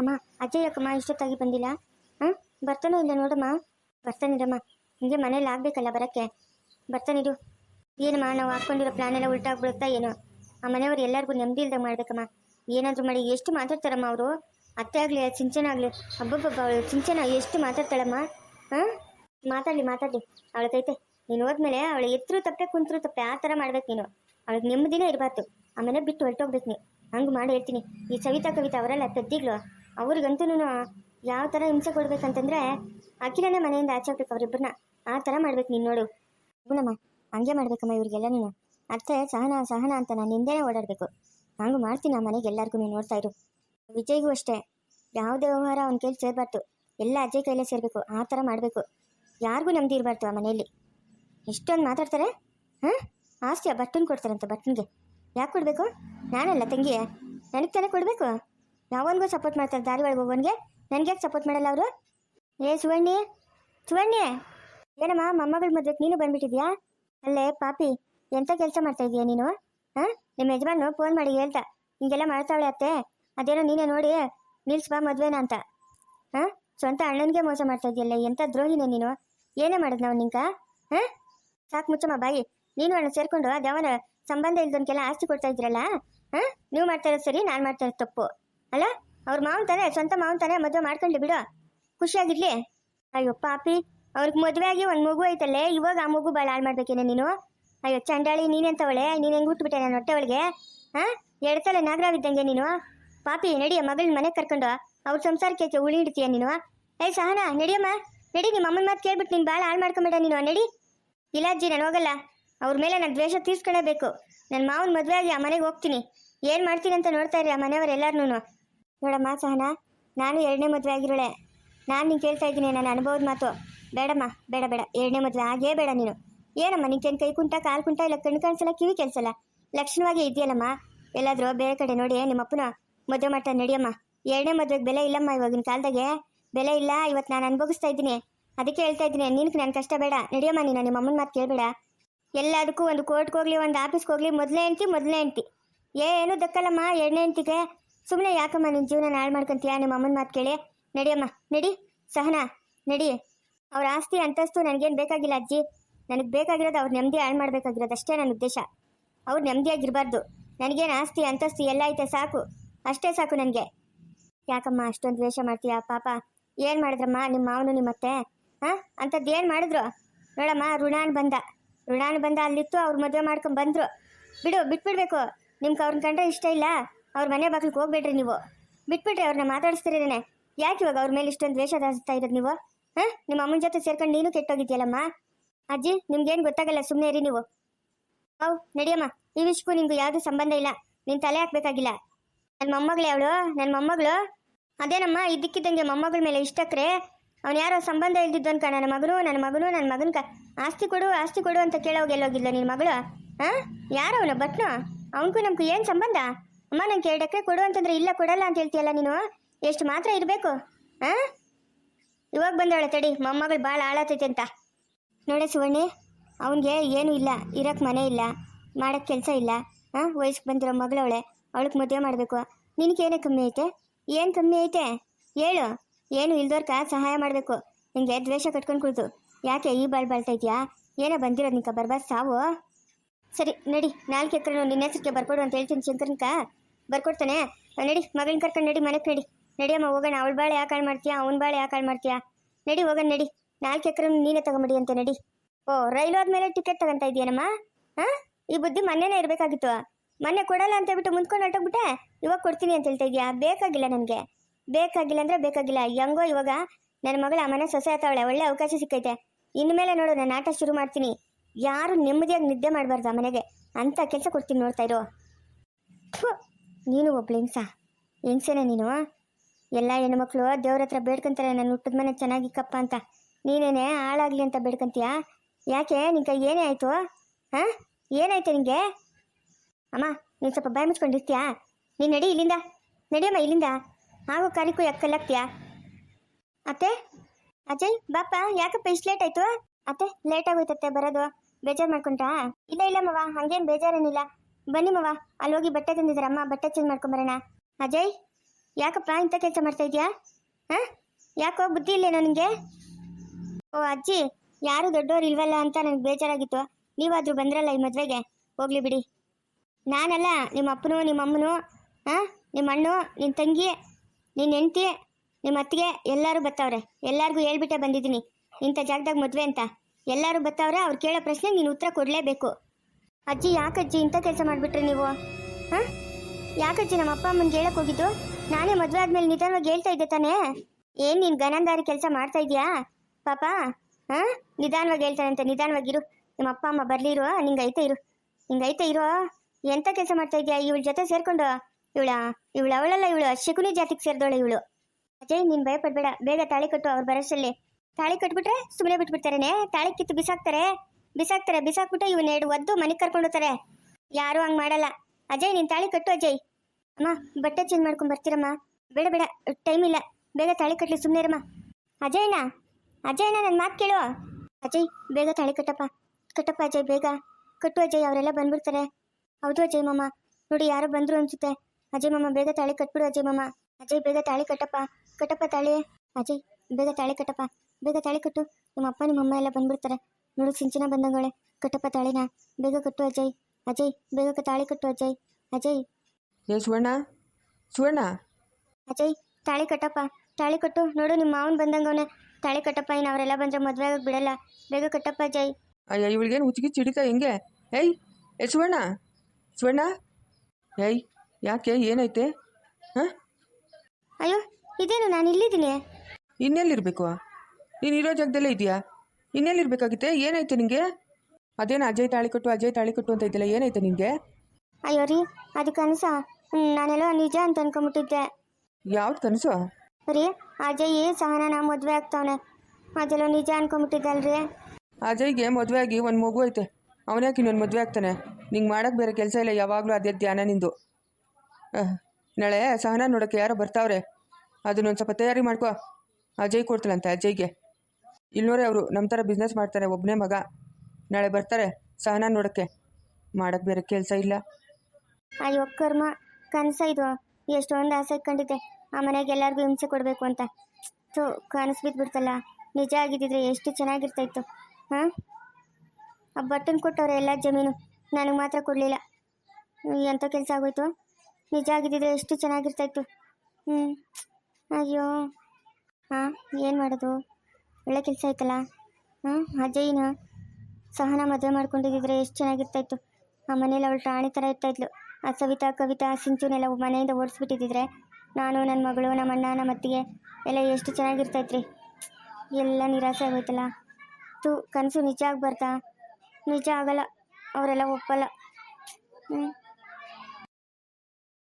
ಅಮ್ಮ, ಅಜ್ಜ ಯಾಕಮ್ಮ ಇಷ್ಟೊತ್ತಾಗಿ ಬಂದಿಲ್ಲ? ಹಾಂ? ಬರ್ತಾನೋ ಇಲ್ಲ ನೋಡಮ್ಮ. ಬರ್ತಾನಿರಮ್ಮ ಹಿಂಗೆ ಮನೇಲಿ ಆಗ್ಬೇಕಲ್ಲ ಬರೋಕ್ಕೆ. ಬರ್ತಾನಿರು ಏನಮ್ಮ, ನಾವು ಹಾಕ್ಕೊಂಡಿರೋ ಪ್ಲಾನ್ ಎಲ್ಲ ಉಲ್ಟಾಗ್ಬಿಡುತ್ತಾ ಏನೋ? ಆ ಮನೆಯವ್ರು ಎಲ್ಲರಿಗೂ ನೆಮ್ಮದಿ ಇಲ್ದಾಗ ಮಾಡ್ಬೇಕಮ್ಮ. ಏನಾದರೂ ಮಾಡಿ, ಎಷ್ಟು ಮಾತಾಡ್ತಾರಮ್ಮ ಅವರು? ಅತ್ತೆ ಆಗಲಿ, ಚಿಂಚನ ಆಗಲಿ ಹಬ್ಬಬ್ಬಬ್ಬ ಅವಳು ಚಿಂಚನ ಎಷ್ಟು ಮಾತಾಡ್ತಾಳಮ್ಮ? ಹಾಂ? ಮಾತಾಡಲಿ ಮಾತಾಡಲಿ. ಕೈತೆ. ನೀನು ಹೋದ್ಮೇಲೆ ಅವಳು ಎತ್ತರು ತಪ್ಪೆ, ಕುಂತರು ತಪ್ಪೆ, ಆ ಥರ ಮಾಡ್ಬೇಕು ನೀನು ಅವಳಿಗೆ ನೆಮ್ಮದಿನೇ ಇರಬಾರ್ದು. ಆ ಮನೆ ಬಿಟ್ಟು ಹೊರಟೋಗ್ಬೇಕು ನೀ. ಹಂಗೆ ಮಾಡಿ ಹೇಳ್ತೀನಿ. ಈ ಸವಿತಾ, ಕವಿತಾ ಅವರೆಲ್ಲ ಪೆದ್ದಿಗಳು. ಅವ್ರಿಗಂತೂ ಯಾವ ಥರ ಹಿಂಸೆ ಕೊಡ್ಬೇಕಂತಂದ್ರೆ ಅಖಿಲನೇ ಮನೆಯಿಂದ ಆಚೆ ಹೋಗ್ಬೇಕು ಅವರಿಬ್ಬರನ್ನ ಆ ಥರ ಮಾಡ್ಬೇಕು ನೀನು ನೋಡು. ಗುಣಮ್ಮ ಹಂಗೆ ಮಾಡ್ಬೇಕಮ್ಮ ಇವ್ರಿಗೆಲ್ಲ ನೀನು. ಅತ್ತೆ, ಸಹನ ಸಹನ ಅಂತ ನಾನು ಹಿಂದೆನೇ ಓಡಾಡಬೇಕು. ಹಂಗೆ ಮಾಡ್ತೀನಿ ಆ ಮನೆಗೆ ಎಲ್ಲರಿಗೂ ನೀನು ನೋಡ್ತಾ ಇರು. ವಿಜಯ್ಗೂ ಅಷ್ಟೇ. ಯಾವುದೇ ವ್ಯವಹಾರ ಅವ್ನ ಕೈಲಿ ಸೇರಬಾರ್ದು. ಎಲ್ಲ ಅಜ್ಜೆ ಕೈಲೇ ಸೇರಬೇಕು. ಆ ಥರ ಮಾಡಬೇಕು. ಯಾರಿಗೂ ನೆಮ್ಮದಿ ಇರಬಾರ್ದು ಆ ಮನೆಯಲ್ಲಿ. ಎಷ್ಟೊಂದು ಮಾತಾಡ್ತಾರೆ? ಹಾಂ? ಆ ಬಟ್ಟನ್ ಕೊಡ್ತಾರಂತೆ ಬಟ್ಟನ್ಗೆ. ಯಾಕೆ ಕೊಡಬೇಕು? ನಾನಲ್ಲ ತಂಗಿ ನನಗೆ ತಾನೇ ಕೊಡಬೇಕು? ಯಾವನಿಗೂ ಸಪೋರ್ಟ್ ಮಾಡ್ತಾರೆ ದಾರಿ ಒಳಗೆ ಹೋಗೋನ್ಗೆ? ನನಗೆ ಸಪೋರ್ಟ್ ಮಾಡಲ್ಲ ಅವರು? ಏ, ಸುವರ್ಣಿ ಸುವರ್ಣಿ! ಏನಮ್ಮ, ಮೊಮ್ಮಗಳ ಮದುವೆಗೆ ನೀನು ಬಂದ್ಬಿಟ್ಟಿದ್ಯಾ? ಅಲ್ಲೇ, ಪಾಪಿ ಎಂಥ ಕೆಲಸ ಮಾಡ್ತಾ ಇದೀಯ ನೀನು? ಹಾಂ? ನಿಮ್ಮ ಯಜಮಾನು ಫೋನ್ ಮಾಡಿ ಹೇಳ್ತಾ, ಹಿಂಗೆಲ್ಲ ಮಾಡ್ತಾವಳೆ ಅತ್ತೆ. ಅದೇನೋ ನೀನೇ ನೋಡಿ ನಿಲ್ಸ್ ಬಾ ಮದ್ವೆನ ಅಂತ. ಹಾಂ? ಸ್ವಂತ ಅಣ್ಣನಿಗೆ ಮೋಸ ಮಾಡ್ತಾ ಇದೆಯಲ್ಲ ಎಂಥ ದ್ರೋಹಿನೇ ನೀನು? ಏನೇ ಮಾಡಿದ್ ನಾವು ನಿಂಕ? ಹಾಂ? ಸಾಕು ಮುಚ್ಚಮ್ಮ, ಬಾಯಿ. ನೀನು ಅಣ್ಣ ಸೇರ್ಕೊಂಡು ಅದ್ಯಾವನ ಸಂಬಂಧ ಇಲ್ದನ್ಕೆಲ್ಲ ಆಸ್ತಿ ಕೊಡ್ತಾ ಇದ್ರಲ್ಲ ಹಾಂ? ನೀವು ಮಾಡ್ತಾ ಇರೋದು ಸರಿ, ನಾನು ಮಾಡ್ತಾ ತಪ್ಪು. ಅಲ್ಲ ಅವ್ರ ಮಾವನ್ ತಾನೆ, ಸ್ವಂತ ಮಾವನ್ ತಾನೆ, ಮದುವೆ ಮಾಡ್ಕೊಂಡು ಬಿಡು. ಖುಷಿಯಾಗಿರ್ಲಿ. ಅಯ್ಯೋ, ಪಾಪಿ. ಅವ್ರಿಗೆ ಮದುವೆ ಆಗಿ ಒಂದು ಮಗು ಐತಲ್ಲೇ, ಇವಾಗ ಆ ಮಗು ಭಾಳ ಹಾಳು ಮಾಡ್ಬೇಕೇನೆ ನೀನು? ಅಯ್ಯೋ, ಚಂಡಾಳಿ, ನೀನೆಂತವಳೆ? ನೀನು ಹೆಂಗೆ ಹುಟ್ಟುಬಿಟ್ಟೆ ನಾನು ಹೊಟ್ಟೆ ಒಳಗೆ ಹಾಂ? ಎಡ್ತಲೆ ನಾಗರಾವಿದ್ದಂಗೆ ನೀನು? ಪಾಪಿ ನಡಿಯ ಮಗಳನ್ನ ಮನೆಗೆ ಕರ್ಕೊಂಡು ಅವ್ರ ಸಂಸಾರಕ್ಕೆ ಉಳಿ ಹಿಡ್ತೀಯ ನೀನು? ಏಯ್ ಸಹನಾ, ನಡಿಯಮ್ಮ. ನಡಿ ನಿಮ್ಮ ಅಮ್ಮನ ಮಾತು ಕೇಳ್ಬಿಟ್ಟು ನೀನು ಭಾಳ ಹಾಳು ಮಾಡ್ಕೊಂಬೇಡ ನೀನು. ನಡಿ. ಇಲ್ಲ ಅಜ್ಜಿ ನಾನು ಹೋಗಲ್ಲ. ಅವ್ರ ಮೇಲೆ ನಾನು ದ್ವೇಷ ತೀರ್ಸ್ಕೊಳ್ಳೇಬೇಕು ನನ್ನ ಮಾವನ ಮದುವೆ ಆಗಿ ಆ ಮನೆಗೆ ಹೋಗ್ತೀನಿ. ಏನು ಮಾಡ್ತೀನಿ ಅಂತ ನೋಡ್ತಾ ಇರಿ ಆ ನೋಡಮ್ಮ, ಸಹನಾ, ನಾನು ಎರಡನೇ ಮದುವೆ ಆಗಿರೋಳೆ. ನಾನು ನೀನು ಕೇಳ್ತಾ ಇದ್ದೀನಿ, ನನ್ನ ಅನುಭವದ ಮಾತು. ಬೇಡಮ್ಮ, ಬೇಡ ಬೇಡ. ಎರಡನೇ ಮದುವೆ ಆಗೇ ಬೇಡ ನೀನು. ಏನಮ್ಮ ನಿಂಗೆ ಕೈ ಕುಂಟ, ಕಾಲು ಕುಂಟ ಇಲ್ಲ ಕಣ್ಣು ಕಾಣಿಸಲ್ಲ, ಕಿವಿ ಕೆಲಸಲ್ಲ? ಲಕ್ಷಣವಾಗಿ ಇದೆಯಲ್ಲಮ್ಮ? ಎಲ್ಲಾದರೂ ಬೇರೆ ಕಡೆ ನೋಡಿ, ನಿಮ್ಮಪ್ಪನ ಮದುವೆ ಮಾಡ್ತಾ ನಡಿಯಮ್ಮ. ಎರಡನೇ ಮದುವೆಗೆ ಬೆಲೆ ಇಲ್ಲಮ್ಮ ಇವಾಗಿನ ಕಾಲದಾಗೆ. ಬೆಲೆ ಇಲ್ಲ ಇವತ್ತು ನಾನು ಅನುಭವಿಸ್ತಾ ಇದ್ದೀನಿ. ಅದಕ್ಕೆ ಹೇಳ್ತಾ ಇದ್ದೀನಿ, ನಿನಗೆ ನನ್ನ ಕಷ್ಟ ಬೇಡ. ನಡಿಯಮ್ಮ, ನೀನು ನಿಮ್ಮಮ್ಮನ ಮಾತು ಕೇಳಬೇಡ. ಎಲ್ಲದಕ್ಕೂ ಒಂದು ಕೋರ್ಟ್ಗೆ ಹೋಗ್ಲಿ, ಒಂದು ಆಫೀಸ್ಗೆ ಹೋಗ್ಲಿ, ಮೊದಲೇ ಹೆಂಡ್ತಿ ಮೊದಲೇ ಹೆಂಡ್ತಿ. ಏನು ದಕ್ಕಲ್ಲಮ್ಮ, ಎರಡನೇ ಹೆಂಡ್ತಿಗೆ? ಸುಮ್ಮನೆ ಯಾಕಮ್ಮ ನಿನ್ನ ಜೀವನ ಹಾಳು ಮಾಡ್ಕೊಂತೀಯ? ನಿಮ್ಮ ಅಮ್ಮನ ಮಾತು ಕೇಳಿ. ನಡಿಯಮ್ಮ ನಡಿ. ಸಹನಾ, ನಡಿ. ಅವ್ರ ಆಸ್ತಿ, ಅಂತಸ್ತು ನನಗೇನು ಬೇಕಾಗಿಲ್ಲ ಅಜ್ಜಿ. ನನಗೆ ಬೇಕಾಗಿರೋದು ಅವ್ರ ನೆಮ್ಮದಿ ಹಾಳು ಮಾಡಬೇಕಾಗಿರೋದು ಅಷ್ಟೇ ನನ್ನ ಉದ್ದೇಶ. ಅವ್ರು ನೆಮ್ಮದಿಯಾಗಿರಬಾರ್ದು ನನಗೇನು ಆಸ್ತಿ, ಅಂತಸ್ತು ಎಲ್ಲ ಐತೆ ಸಾಕು. ಅಷ್ಟೇ ಸಾಕು ನನಗೆ. ಯಾಕಮ್ಮ ಅಷ್ಟೊಂದು ದ್ವೇಷ ಮಾಡ್ತೀಯಾ? ಪಾಪ, ಏನು ಮಾಡಿದ್ರಮ್ಮ ನಿಮ್ಮ ಮಾವನು ನಿಮ್ಮತ್ತೆ ಹಾಂ? ಅಂಥದ್ದು ಏನು ಮಾಡಿದ್ರು? ನೋಡಮ್ಮ, ಋಣಾನ್ ಬಂದ. ಋಣಾನ್ ಬಂದ ಅಲ್ಲಿತ್ತು, ಅವ್ರು ಮದುವೆ ಮಾಡ್ಕೊಂಡು ಬಂದರು. ಬಿಡು, ಬಿಟ್ಬಿಡ್ಬೇಕು. ನಿಮ್ಗೆ ಅವ್ರನ್ನ ಕಂಡ್ರೆ ಇಷ್ಟ ಇಲ್ಲ? ಅವ್ರ ಮನೆ ಬಾಗಿಲಿಗೆ ಹೋಗ್ಬೇಡ್ರಿ ನೀವು. ಬಿಟ್ಬಿಟ್ರಿ ಅವ್ರನ್ನ ಮಾತಾಡಿಸ್ತಿರೇನೆ ಯಾಕೆ ಇವಾಗ ಅವ್ರ ಮೇಲೆ ಇಷ್ಟೊಂದು ದ್ವೇಷ ದಾಸ್ತಾ ಇರೋದು ನೀವು? ಹಾಂ? ನಿಮ್ಮ ಅಮ್ಮನ ಜೊತೆ ಸೇರ್ಕೊಂಡು ನೀನು ಕೆಟ್ಟೋಗಿದ್ಯಲ್ಲಮ್ಮ? ಅಜ್ಜಿ, ನಿಮ್ಗೇನು ಗೊತ್ತಾಗಲ್ಲ ಸುಮ್ಮನೆ ಇರಿ ನೀವು. ಹೌ ನಡಿಯಮ್ಮ, ಈ ವಿಷಯಕ್ಕೂ ನಿಮ್ಗೆ ಯಾವುದೂ ಸಂಬಂಧ ಇಲ್ಲ. ನೀನು ತಲೆ ಹಾಕ್ಬೇಕಾಗಿಲ್ಲ. ನನ್ನ ಮೊಮ್ಮಗಳು ಅವಳು ನನ್ನ ಮೊಮ್ಮಗಳು. ಅದೇನಮ್ಮ ಇದಕ್ಕಿದ್ದಂಗೆ ಮೊಮ್ಮಗಳ ಮೇಲೆ ಇಷ್ಟಕ್ರೆ ಅವ್ನು ಯಾರೋ ಸಂಬಂಧ ಇಲ್ದಿದ್ದು ಅನ್ಕ ನನ್ನ ಮಗನು ನನ್ನ ಮಗನು ನನ್ನ ಮಗನ್ಕ ಆಸ್ತಿ ಕೊಡು ಆಸ್ತಿ ಕೊಡು ಅಂತ ಕೇಳೋಗೆಲ್ಲೋಗಿಲ್ಲ ನಿನ್ನ ಮಗಳು? ಹಾಂ? ಯಾರು ಅವನು ಬಟ್ನು ಅವನಿಗೂ ನಮ್ಗೂ ಏನು ಸಂಬಂಧ? ಅಮ್ಮ, ನಂಗೆ ಎರಡು ಎಕರೆ ಕೊಡು ಇಲ್ಲ, ಕೊಡಲ್ಲ ಅಂತ ಹೇಳ್ತೀಯಲ್ಲ ನೀನು? ಎಷ್ಟು ಮಾತ್ರ ಇರಬೇಕು, ಆ? ಇವಾಗ ಬಂದವಳೆ ತಡಿ, ಮೊಮ್ಮಗಳು ಭಾಳ ಆಳತೈತೆ ಅಂತ. ನೋಡೆ ಸುವರ್ಣಿ, ಅವನಿಗೆ ಏನೂ ಇಲ್ಲ ಇರೋಕ್ಕೆ ಮನೆ ಇಲ್ಲ ಮಾಡೋಕ್ಕೆ ಕೆಲಸ ಇಲ್ಲ ಹಾಂ ವಯಸ್ಸಿಗೆ ಬಂದಿರೋ ಮಗಳವಳೆ, ಅವಳಿಗೆ ಮದುವೆ ಮಾಡಬೇಕು. ನಿನಗೇನೇ ಕಮ್ಮಿ ಐತೆ? ಏನು ಕಮ್ಮಿ ಐತೆ? ಹೇಳು, ಏನು ಇಲ್ದೋರ್ಕ ಸಹಾಯ ಮಾಡಬೇಕು. ನಿಂಗೆ ದ್ವೇಷ ಕಟ್ಕೊಂಡು ಕುಳಿತು ಯಾಕೆ ಈ ಬಾಳ್ ಬಾಳ್ತಾ ಇದೆಯಾ? ಏನೋ ಬಂದಿರೋದು ನಿಂಕ, ಬರ್ಬಾರ್ದು ಸಾವು? ಸರಿ, ನಡಿ, ನಾಲ್ಕು ಎಕರೆ ನಿನ್ನ ಹೆಸರಿಗೆ ಬರ್ಕೊಡು ಅಂತ ಹೇಳ್ತೀನಿ ಶಂಕರನ್ಕ. ಬರ್ಕೊಡ್ತಾನೆ. ನಡಿ ಮಗಳನ್ನ ಕರ್ಕೊಂಡು ನಡಿ, ಮನೆಗೆ ನಡಿ. ನಡಿಯಮ್ಮ ಹೋಗೋಣ. ಅವಳ ಬಾಳೆ ಯಾಕೆ ಹಾಳು ಮಾಡ್ತೀಯಾ? ಅವ್ನ ಬಾಳೆ ಯಾಕೆ ಹಾಳು ಮಾಡ್ತೀಯಾ? ನಡಿ, ಹೋಗೋಣ, ನಡಿ. ನಾಲ್ಕು ಎಕರೆ ನೀನೇ ತಗೊಂಬಿಡಿ ಅಂತ, ನಡಿ. ಓ, ರೈಲು ಆದ್ಮೇಲೆ ಟಿಕೆಟ್ ತಗೊಂತ ಇದೆಯೇನಮ್ಮ? ಹಾಂ ಈ ಬುದ್ಧಿ ಮೊನ್ನೆನೇ ಇರಬೇಕಾಗಿತ್ತು. ಮೊನ್ನೆ ಕೊಡಲ್ಲ ಅಂತ ಹೇಳ್ಬಿಟ್ಟು ಮುಂದ್ಕೊಂಡು ಹೊರಟೋಗ್ಬಿಟ್ಟೆ. ಇವಾಗ ಕೊಡ್ತೀನಿ ಅಂತ ಹೇಳ್ತಾ ಇದೆಯಾ? ಬೇಕಾಗಿಲ್ಲ ನನಗೆ. ಬೇಕಾಗಿಲ್ಲ ಅಂದ್ರೆ ಬೇಕಾಗಿಲ್ಲ. ಹೆಂಗೋ ಇವಾಗ ನನ್ನ ಮಗಳ ಮನೆ ಸೊಸೆ ಆತವಳೆ. ಒಳ್ಳೆ ಅವಕಾಶ ಸಿಕ್ಕೈತೆ. ಇನ್ಮೇಲೆ ನೋಡು, ನಾನು ಆಟ ಶುರು ಮಾಡ್ತೀನಿ. ಯಾರು ನೆಮ್ಮದಿಯಾಗಿ ನಿದ್ದೆ ಮಾಡಬಾರ್ದು ಆ ಮನೆಗೆ. ಅಂತ ಕೆಲಸ ಕೊಡ್ತೀನಿ ನೋಡ್ತಾ ಇರೋ. ನೀನು ಒಬ್ಳು ಹೆಂಗ್ಸ ಹೆಂಗ್ಸೇನೆ ನೀನು? ಎಲ್ಲ ಹೆಣ್ಮಕ್ಳು ದೇವ್ರ ಹತ್ರ ಬೇಡ್ಕೊಂತಾರೆ ನನ್ನ ಹುಟ್ಟದ ಮನೆ ಚೆನ್ನಾಗಿಕ್ಕಪ್ಪ ಅಂತ. ನೀನೇನೆ ಹಾಳಾಗ್ಲಿ ಅಂತ ಬೇಡ್ಕೊಂತೀಯ? ಯಾಕೆ? ನಿನ್ ಕೈ ಏನೇ ಆಯಿತು? ಹಾಂ? ಏನಾಯ್ತು ನಿಂಗೆ? ಅಮ್ಮ, ನೀನು ಸ್ವಲ್ಪ ಬಾಯಿ ಮುಚ್ಕೊಂಡಿರ್ತೀಯಾ ನೀನು ನಡಿ ಇಲ್ಲಿಂದ. ನಡಿಯಮ್ಮ, ಇಲ್ಲಿಂದ. ಆಗೋ ಯಾಕೆ ಕಲ್ಲಾಗ್ತೀಯಾ ಅತ್ತೆ? ಅಜಯ್ ಬಾಪ ಯಾಕಪ್ಪ ಇಷ್ಟು ಲೇಟ್ ಆಯ್ತು? ಅತ್ತೆ ಲೇಟ್ ಆಗೋಯ್ತತ್ತೆ, ಬರೋದು. ಬೇಜಾರು ಮಾಡ್ಕೊಂಡ್ರಾ? ಇಲ್ಲ ಇಲ್ಲಮ್ಮವ ಮವ, ಹಂಗೇನು ಬೇಜಾರೇನಿಲ್ಲ. ಬನ್ನಿ ಮವ ಅಲ್ಲಿ ಹೋಗಿ ಬಟ್ಟೆ ತಂದಿದ್ದಾರೆ ಅಮ್ಮ, ಬಟ್ಟೆ ಚೇಂಜ್ ಮಾಡ್ಕೊಂಬರೋಣ ಅಜಯ್, ಯಾಕಪ್ಪ ಇಂಥ ಕೆಲಸ ಮಾಡ್ತಾ ಇದೆಯಾ? ಹಾಂ? ಯಾಕೋ ಬುದ್ಧಿ ಇಲ್ಲೇನೋ ನನಗೆ ಓ ಅಜ್ಜಿ, ಯಾರು ದೊಡ್ಡವರು ಇಲ್ವಲ್ಲ ಅಂತ ನನಗೆ ಬೇಜಾರಾಗಿತ್ತು. ನೀವಾದ್ರೂ ಬಂದ್ರಲ್ಲ ಈ ಮದುವೆಗೆ? ಹೋಗ್ಲಿ ಬಿಡಿ. ನಾನಲ್ಲ, ನಿಮ್ಮ ಅಪ್ಪನು, ನಿಮ್ಮ ಅಮ್ಮನು, ಹಾಂ? ನಿಮ್ಮ ಅಣ್ಣು ನಿನ್ನ ತಂಗಿ ನಿನ್ನ ಹೆಂಡತಿ, ನಿಮ್ಮ ಅತ್ತಿಗೆ ಎಲ್ಲರೂ ಬತ್ತವ್ರೆ. ಎಲ್ಲರಿಗೂ ಹೇಳ್ಬಿಟ್ಟೆ ಬಂದಿದ್ದೀನಿ. ಇಂಥ ಜಾಗದಾಗ ಮದುವೆ ಅಂತ. ಎಲ್ಲರೂ ಬತ್ತವ್ರೆ, ಅವ್ರು ಕೇಳೋ ಪ್ರಶ್ನೆ ನೀನು ಉತ್ತರ ಕೊಡಲೇಬೇಕು. ಅಜ್ಜಿ ಯಾಕಜ್ಜಿ ಇಂಥ ಕೆಲಸ ಮಾಡಿಬಿಟ್ರಿ ನೀವು? ಹಾಂ? ಯಾಕಜ್ಜಿ ನಮ್ಮ ಅಪ್ಪ ಅಮ್ಮನಿಗೆ ಹೇಳಕ್ ಹೋಗಿದ್ದು? ನಾನೇ ಮದುವೆ ಆದ್ಮೇಲೆ ನಿಧಾನವಾಗಿ ಹೇಳ್ತಾ ಇದ್ದೆ ತಾನೇ? ಏನು ನೀನು ಗನಂದಾರಿ ಕೆಲಸ ಮಾಡ್ತಾ ಇದೀಯಾ? ಪಾಪ, ಹಾಂ? ನಿಧಾನವಾಗಿ ಹೇಳ್ತಾನಂತೆ ನಿಧಾನವಾಗಿರು ನಿಮ್ಮ ಅಪ್ಪ ಅಮ್ಮ ಬರಲಿರು ನಿಂಗೆ ಐತೆ ಇರು. ನಿಂಗೈತೆ ಇರೋ. ಎಂಥ ಕೆಲಸ ಮಾಡ್ತಾ ಇದೀಯಾ? ಇವಳ ಜೊತೆ ಸೇರ್ಕೊಂಡು. ಇವಳ, ಇವಳು ಅವಳಲ್ಲ ಇವಳು ಶಕುನಿ ಜಾತಿಗೆ ಸೇರಿದವಳು ಇವಳು. ಅಜಯ್, ನೀನು ಭಯಪಡಬೇಡ. ಬೇಗ ತಾಳಿ ಕಟ್ಟು, ಅವ್ರ ಬರೋಷ್ಟಲ್ಲಿ ತಾಳಿ ಕಟ್ಬಿಟ್ರೆ ಸುಮ್ಮನೆ ಬಿಟ್ಬಿಡ್ತಾರೇನೆ? ತಾಳಿ ಕಿತ್ತು ಬಿಸಾಕ್ತಾರೆ? ಬಿಸಾಕ್ತಾರೆ, ಬಿಸಾಕ್ಬಿಟ್ಟು ಇವನ್ನ ಎರಡು ಒದ್ದು ಮನೆಗೆ ಕರ್ಕೊಂಡು ಹೋಗ್ತಾರೆ. ಯಾರು ಹಂಗೆ ಮಾಡಲ್ಲ. ಅಜಯ್, ನಿನ್ ತಾಳಿ ಕಟ್ಟು ಅಜಯ್. ಅಮ್ಮ, ಬಟ್ಟೆ ಚೇಂಜ್ ಮಾಡ್ಕೊಂಡು ಬರ್ತೀರಮ್ಮ. ಬೇಡ ಬೇಡ, ಟೈಮ್ ಇಲ್ಲ. ಬೇಗ ತಾಳಿ ಕಟ್ಟಲಿ ಸುಮ್ಮನೆ ಇರಮ್ಮ. ಅಜಯ್ನ ಅಜಯ್ನ ನನ್ನ ಮಾತು ಕೇಳು. ಅಜಯ್, ಬೇಗ ತಾಳಿ ಕಟ್ಟಪ್ಪ. ಕಟ್ಟಪ್ಪ ಅಜಯ್, ಬೇಗ. ಕಟ್ಟು ಅಜಯ್, ಅವರೆಲ್ಲ ಬಂದ್ಬಿಡ್ತಾರೆ. ಹೌದು ಅಜಯ್ ಮಾಮ. ನೋಡಿ, ಯಾರೋ ಬಂದ್ರು ಅನ್ಸುತ್ತೆ. ಅಜಯ್ ಮಾಮ, ಬೇಗ ತಾಳಿ ಕಟ್ಬಿಡು ಅಜಯ್ ಮಾಮ. ಅಜಯ್, ಬೇಗ ತಾಳಿ ಕಟ್ಟಪ್ಪ. ಕಟ್ಟಪ್ಪ ತಾಳಿ. ಅಜಯ್, ಬೇಗ ತಾಳಿ ಕಟ್ಟಪ್ಪ. ಬೇಗ ತಾಳಿ ಕಟ್ಟು. ನಿಮ್ಮ ಅಪ್ಪ ನಿಮ್ಮ ಅಮ್ಮ ಎಲ್ಲ ಬಂದ್ಬಿಡ್ತಾರೆ. ನೋಡು ಸಿಂಚನ ಬಂದಂಗಳೆ ಕಟ್ಟಪ್ಪ ತಾಳಿನ ಬೇಗ ಕಟ್ಟು ಅಜಯ್ ಅಜಯ್ ಬೇಗ ತಾಳಿ ಕಟ್ಟು ಅಜಯ್ ಅಜಯ್. ಏ ಸುವರ್ಣ ಸುವರ್ಣ. ಅಜಯ್ ತಾಳಿ ಕಟ್ಟಪ್ಪ ತಾಳಿ ಕಟ್ಟು. ನೋಡು ನಿಮ್ಮ ಮಾವನ್ ಬಂದಂಗವನೆ ತಾಳಿ ಕಟ್ಟಪ್ಪ ಇನ್ನು ಅವರೆಲ್ಲ ಬಂದ್ರೆ ಮದುವೆ ಆಗಕ್ ಬಿಡಲ್ಲ. ಬೇಗ ಕಟ್ಟಪ್ಪ ಅಜಯ್. ಅಯ್ಯ ಇವಳಿಗೇನು ಹುಚ್ಚಿಗೆ ಚಿಡಿತಾ ಹೆಂಗೆ? ಏಯ್ ಏ ಸುವರ್ಣ ಸುವರ್ಣ. ಏಯ್ ಯಾಕೆ ಏನೈತೆ? ಹಾಂ? ಅಯ್ಯೋ ಇದೇನು ನಾನು ಇಲ್ಲಿದ್ದೀನಿ. ಇನ್ನೆಲ್ಲಿರ್ಬೇಕು? ನೀನು ಇರೋ ಜಾಗದಲ್ಲೇ ಇದೆಯಾ? ಇನ್ನೆಲ್ಲಿರ್ಬೇಕಾಗಿತ್ತೆ? ಏನಾಯ್ತು ನಿನಗೆ ಅದೇನು ಅಜಯ್ ತಾಳಿ ಕೊಟ್ಟು ಅಜಯ್ ತಾಳಿ ಕೊಟ್ಟು ಅಂತ ಇದ್ದಲ್ಲ ಏನಾಯ್ತು ನಿನಗೆ ಅಯ್ಯೋ ರೀ ಅದು ಕನಸ. ನಾನೆಲ್ಲ ನಿಜ ಅಂತ ಅನ್ಕೊಂಬಿಟ್ಟಿದ್ದೆ. ಯಾವ್ದು ಕನಸು? ರೀ ಅಜಯ್ ಸಹನ ಮದುವೆ ಆಗ್ತಾವನೆ. ಅದೆಲ್ಲ ನಿಜ ಅನ್ಕೊಂಬಿಟ್ಟಿದ್ದಲ್ರಿ. ಅಜಯ್ಗೆ ಮದುವೆ ಆಗಿ ಒಂದು ಮಗು ಐತೆ. ಅವನ್ಯಾಕೆ ಇನ್ನೊಂದು ಮದುವೆ ಆಗ್ತಾನೆ? ನಿಂಗೆ ಮಾಡೋಕ್ಕೆ ಬೇರೆ ಕೆಲಸ ಇಲ್ಲ ಯಾವಾಗಲೂ ಅದೇ ಧ್ಯಾನ ನಿಂದು. ಆಹ್, ನಾಳೆ ಸಹನ ನೋಡೋಕ್ಕೆ ಯಾರೋ ಬರ್ತಾವ್ರೆ. ಅದನ್ನೊಂದು ಸ್ವಲ್ಪ ತಯಾರಿ ಮಾಡ್ಕೋ. ಅಜಯ್ ಕೊಡ್ತಾಳಂತೆ ಅಜಯ್ಗೆ. ಇಲ್ನೋರೆ ಅವರು ನಮ್ಮ ಥರ ಬಿಸ್ನೆಸ್ ಮಾಡ್ತಾರೆ ಒಬ್ಬನೇ ಮಗ ನಾಳೆ ಬರ್ತಾರೆ, ಸಹನ ನೋಡೋಕ್ಕೆ. ಮಾಡೋಕ್ಕೆ ಬೇರೆ ಕೆಲಸ ಇಲ್ಲ. ಅಯ್ಯೋ ಕರ್ಮ, ಕನಸ ಇದು. ಎಷ್ಟೊಂದು ಆಸೆ ಇಟ್ಕೊಂಡಿದ್ದೆ ಆ ಮನೆಗೆ ಎಲ್ಲರಿಗೂ ಹಿಂಸೆ ಕೊಡಬೇಕು ಅಂತ. ಸೊ ಕನಸು ಬಿದ್ದುಬಿಡ್ತಲ್ಲ ನಿಜ ಆಗಿದ್ದಿದ್ರೆ ಎಷ್ಟು ಚೆನ್ನಾಗಿರ್ತಾಯಿತ್ತು ಹಾಂ? ಆ ಬಟ್ಟನ್ ಕೊಟ್ಟವ್ರೆ ಎಲ್ಲ ಜಮೀನು. ನನಗೆ ಮಾತ್ರ ಕೊಡಲಿಲ್ಲ. ಎಂಥ ಕೆಲಸ ಆಗೋಯ್ತು? ನಿಜ ಆಗಿದ್ದಿದ್ರೆ ಎಷ್ಟು ಚೆನ್ನಾಗಿರ್ತಾಯಿತ್ತು ಹ್ಞೂ ಅಯ್ಯೋ. ಹಾಂ, ಏನು ಮಾಡೋದು? ಒಳ್ಳೆ ಕೆಲಸ ಆಯ್ತಲ್ಲ? ಹ್ಞೂ ಅಜಯ್ನ ಸಹನ ಮದುವೆ ಮಾಡ್ಕೊಂಡಿದ್ದಿದ್ರೆ ಎಷ್ಟು ಚೆನ್ನಾಗಿರ್ತಾಯಿತ್ತು ಆ ಮನೇಲಿ ಅವಳು ರಾಣಿ ಥರ ಇರ್ತಾಯಿದ್ಲು ಆ ಸವಿತಾ, ಕವಿತಾ ಸಿಂಚುನೆಲ್ಲ ಮನೆಯಿಂದ ಓಡಿಸ್ಬಿಟ್ಟಿದ್ದಿದ್ರೆ ನಾನು ನನ್ನ ಮಗಳು, ನಮ್ಮ ಅಣ್ಣ, ನಮ್ಮ ಅತ್ತಿಗೆ ಎಲ್ಲ ಎಷ್ಟು ಚೆನ್ನಾಗಿರ್ತೈತ್ರಿ ಎಲ್ಲ ನಿರಾಸೆ ಆಗೋಯ್ತಲ್ಲ. ತು, ಕನಸು ನಿಜ ಆಗಿ ಬರ್ತಾ ನಿಜ ಆಗಲ್ಲ. ಅವರೆಲ್ಲ ಒಪ್ಪಲ್ಲ. ಹ್ಞೂ